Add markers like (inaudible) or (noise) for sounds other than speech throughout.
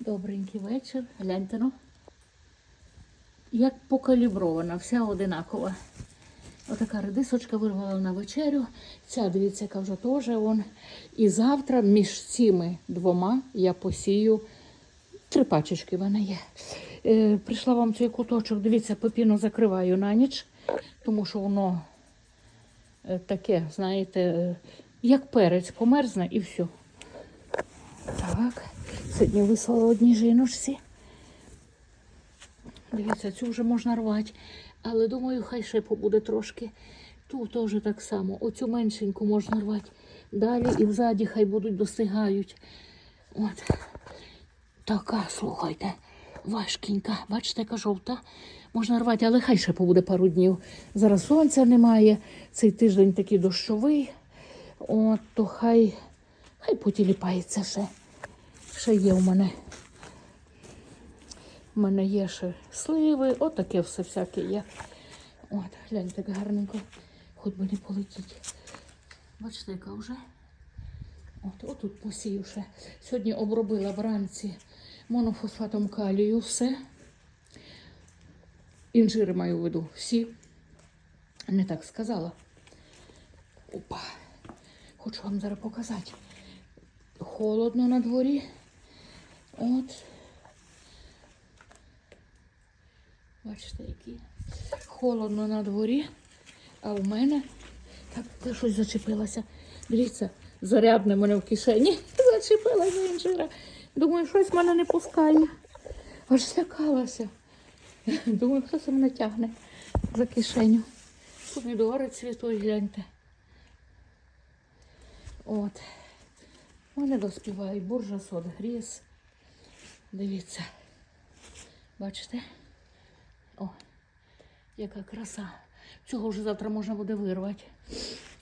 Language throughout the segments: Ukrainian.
Добренький вечір. Гляньте ну. Як покалібрована, вся одинакова. Отака редисочка вирвала на вечерю. Ця, дивіться, яка вже теж он. І завтра між цими двома я посію три пачечки в мене є. Е, прийшла вам цей куточок, дивіться, пепіно закриваю на ніч, тому що воно е, таке, знаєте, е, як перець, померзне і все. Так, сьогодні вислала одній жіночці. Дивіться, цю вже можна рвати. Але думаю, хай ще побуде трошки. Ту теж так само. Оцю меншеньку можна рвати. Далі і взаді хай будуть достигають. От. Така, слухайте, важкенька. Бачите, яка жовта. Можна рвати, але хай ще побуде пару днів. Зараз сонця немає. Цей тиждень такий дощовий. От, то хай, хай потіліпається ще. Ще є у мене. У мене є ще сливи, отаке все всяке є. От, гляньте, як гарненько, хоч би не полетіть. Бачите, яка вже. От, отут посію ще. Сьогодні обробила вранці монофосфатом калію все. Інжири маю в виду всі. Не так сказала. Опа. Хочу вам зараз показати. Холодно на дворі. От. Бачите, які холодно на дворі, а у мене так ти щось зачепилося. Дивіться, зарядне мене в кишені. (laughs) Зачепилася інжира. Думаю, щось мене не пускає. Аж злякалася. (laughs) Думаю, хто це мене тягне за кишеню. Помідори цвітуть, гляньте. От. У мене доспівають буржа сот гріз. Дивіться. Бачите? О, яка краса. Цього вже завтра можна буде вирвати.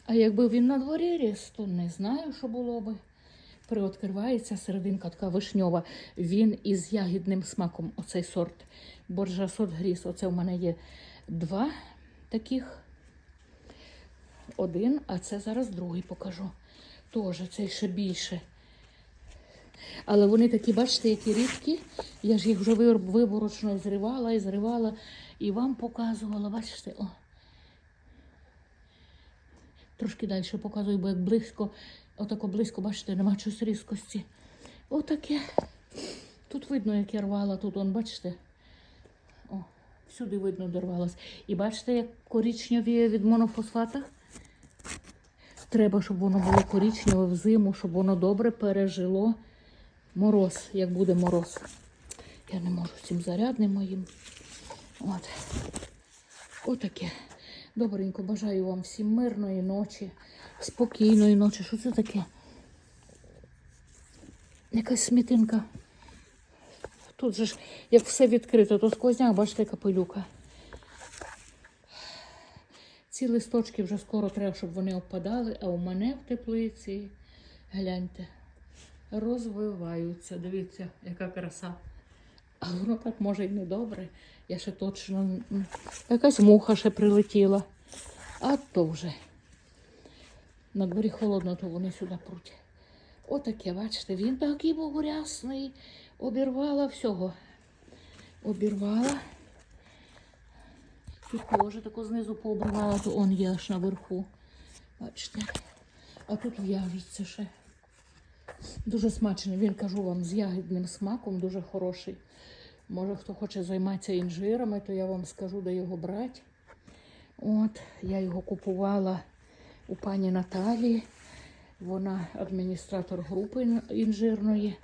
А якби він на дворі ріс, то не знаю, що було би. Приоткривається серединка така вишньова. Він із ягідним смаком, оцей сорт. Боржа сорт гріз. Оце в мене є два таких. Один, а це зараз другий покажу. Теж цей ще більше. Але вони такі, бачите, які рідкі. Я ж їх вже виборочно зривала і зривала і вам показувала. Бачите, о. Трошки далі показую, бо як близько, отако близько, бачите, нема чогось різкості. Отаке. Тут видно, як я рвала, тут он, бачите. О, всюди видно, де рвалась. І бачите, як коричневіє від монофосфата. Треба, щоб воно було коричневе в зиму, щоб воно добре пережило мороз, як буде мороз. Я не можу цим зарядним моїм. От. Отаке. Добренько, бажаю вам всім мирної ночі, спокійної ночі. Що це таке? Якась смітинка. Тут же ж, як все відкрито, то сквозняк, бачите, яка пилюка. Ці листочки вже скоро треба, щоб вони опадали, а у мене в теплиці, гляньте, розвиваються. Дивіться, яка краса. А воно так може й не добре. Я ще точно. Якась муха ще прилетіла. А то вже. На дворі холодно, то вони сюди пруть. Отаке, бачите, він такий був рясний. Обірвала всього. Обірвала. Тут теж таку знизу пообривала, то он є аж наверху. Бачите. А тут в'яжеться ще. Дуже смачний. Він кажу вам з ягідним смаком, дуже хороший. Може, хто хоче займатися інжирами, то я вам скажу, де його брати. От, я його купувала у пані Наталії. Вона адміністратор групи інжирної.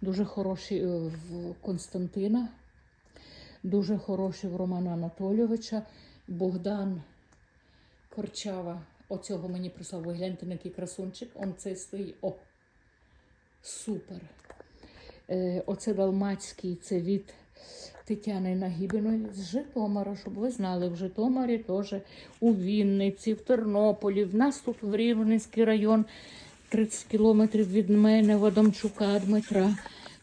Дуже хороший е, в Константина. Дуже хороший в Романа Анатолійовича. Богдан Корчава. Оцього мені прислав. Ви гляньте, який красунчик. Он цей стоїть. Супер. Е, оце Далмацький, це від Тетяни Нагібіної з Житомира, щоб ви знали, в Житомирі теж у Вінниці, в Тернополі. В нас тут в Рівненський район, 30 кілометрів від мене, в Адамчука Дмитра.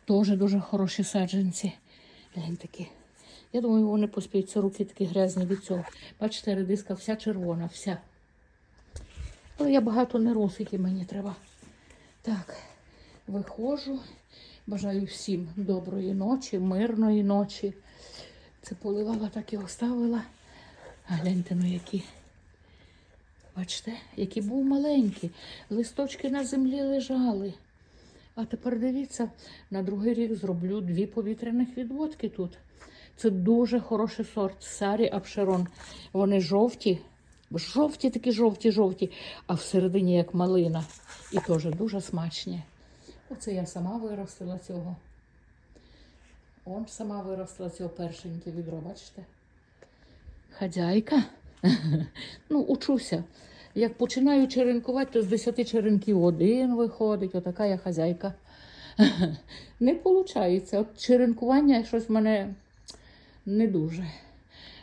Теж дуже хороші саджанці. Глянь такі. Я думаю, вони поспіються, руки такі грязні від цього. Бачите, редиска вся червона, вся. Але я багато не рос, мені треба. Так, виходжу. Бажаю всім доброї ночі, мирної ночі. Це поливала, так і оставила. Гляньте, ну які. Бачите, які був маленькі. Листочки на землі лежали. А тепер дивіться, на другий рік зроблю дві повітряних відводки тут. Це дуже хороший сорт Сарі Апшерон. Вони жовті, жовті такі жовті-жовті, а всередині як малина. І теж дуже смачні. Оце я сама виростила цього. Он сама виростила цього першеньке відро, бачите? Хазяйка. (laughs) ну, учуся. Як починаю черенкувати, то з 10 черенків один виходить, отака я хазяйка. (laughs) Не виходить. От черенкування щось в мене не дуже.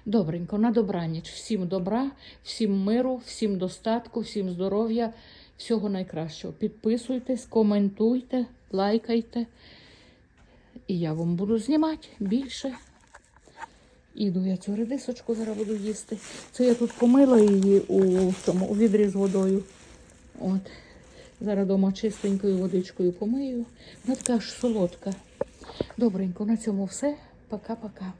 Добренько, на добраніч. Всім добра, всім миру, всім достатку, всім здоров'я, всього найкращого. Підписуйтесь, коментуйте, лайкайте. І я вам буду знімати більше. Іду я цю редисочку зараз буду їсти. Це я тут помила її у, цьому, у відрі з водою. От. Зараз дома чистенькою водичкою помию. Вона така аж солодка. Добренько, на цьому все. Пока-пока.